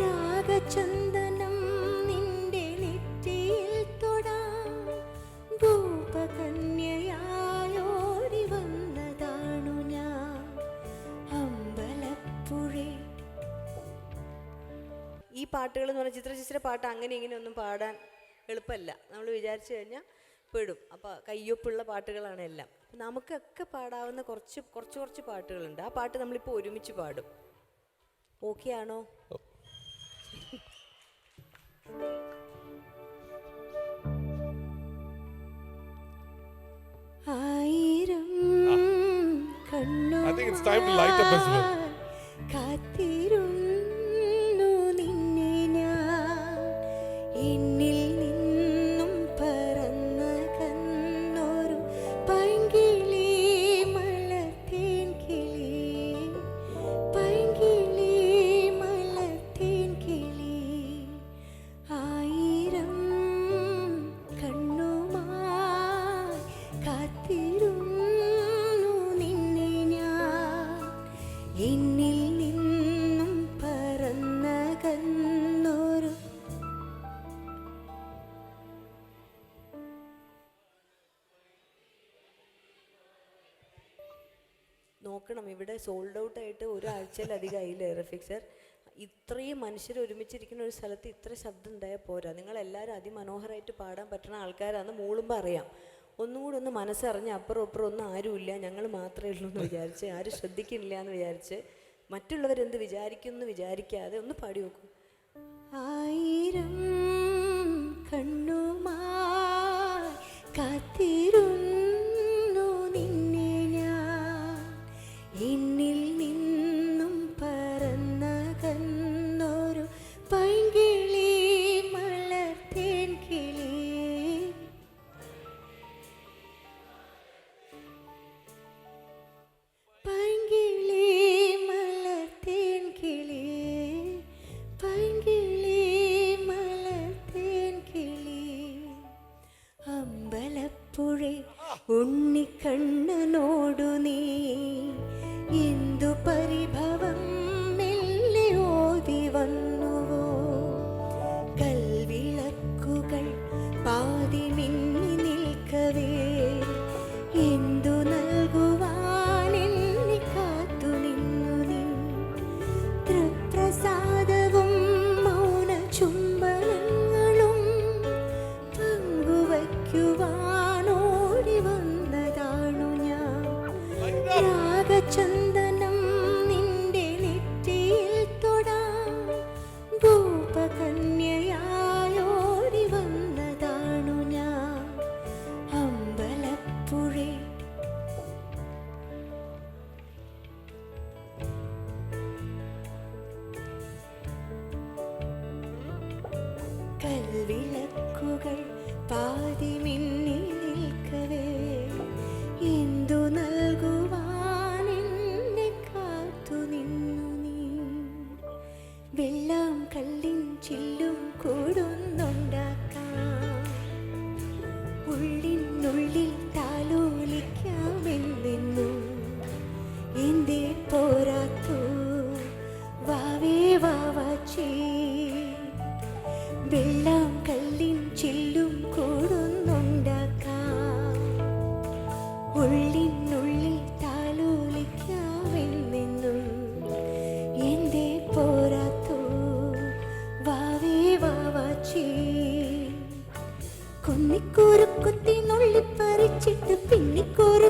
രാഗചന്ദനം നിന്റെ നെറ്റിയിൽ തൊടാൻ ഭൂപകന്യയായോടി വന്നതാണു ഞാൻ. അമ്പലപ്പുഴേ. ഈ പാട്ടുകൾ എന്ന് പറഞ്ഞാൽ ചിത്ര ചിത്ര പാട്ട് അങ്ങനെ ഇങ്ങനെ ഒന്നും പാടാൻ എളുപ്പമല്ല. നമ്മൾ വിചാരിച്ചു കഴിഞ്ഞാൽ പെടും. അപ്പോൾ കയ്യൊപ്പുള്ള പാട്ടുകളാണ് എല്ലാം. അപ്പം നമുക്കൊക്കെ പാടാവുന്ന കുറച്ച് കുറച്ച് കുറച്ച് പാട്ടുകളുണ്ട്. ആ പാട്ട് നമ്മളിപ്പോൾ ഒരുമിച്ച് പാടും. ഓക്കെ ആണോ? I think it's time to light up as well. കാത്തിരുന്നു നിന്നെ ഞാൻ നോക്കണം. ഇവിടെ സോൾഡ് ഔട്ട് ആയിട്ട് ഒരാഴ്ചയിലധികം ആയില്ലേ റഫിക്സർ ഇത്രയും മനുഷ്യർ ഒരുമിച്ചിരിക്കുന്ന ഒരു സ്ഥലത്ത് ഇത്ര ശബ്ദം ഉണ്ടായാൽ പോരാ. നിങ്ങളെല്ലാവരും അതിമനോഹരമായിട്ട് പാടാൻ പറ്റുന്ന ആൾക്കാരാണെന്ന് മൂളുമ്പോൾ അറിയാം. ഒന്നും കൂടെ ഒന്ന് മനസ്സറിഞ്ഞ് അപ്പുറം അപ്പുറം ഒന്നും ആരുമില്ല. ഞങ്ങൾ മാത്രമേ ഉള്ളൂ എന്ന് വിചാരിച്ച് ആരും ശ്രദ്ധിക്കുന്നില്ല എന്ന് വിചാരിച്ച് മറ്റുള്ളവരെന്ത് വിചാരിക്കും എന്ന് വിചാരിക്കാതെ ഒന്ന് പാടി നോക്കൂ. ആയിരം കണ്ണുമാ കാത്തിരുന്നു ഉണ്ണിക്കണ്ണനോടു നീ എന്തു പരിഭവം രാഗചന്ദനം നിന്റെ നെറ്റിയിൽ തൊടാൻ ഭൂപകന്യയായോടി വന്നതാണു ഞാൻ. അമ്പലപ്പുഴേ. കൽവിളക്കുകൾ പാതി വെള്ളം കല്ലിൻ ചില്ലും കൂടുന്നുണ്ടാക്കാം இன்னைக்கு ஒரு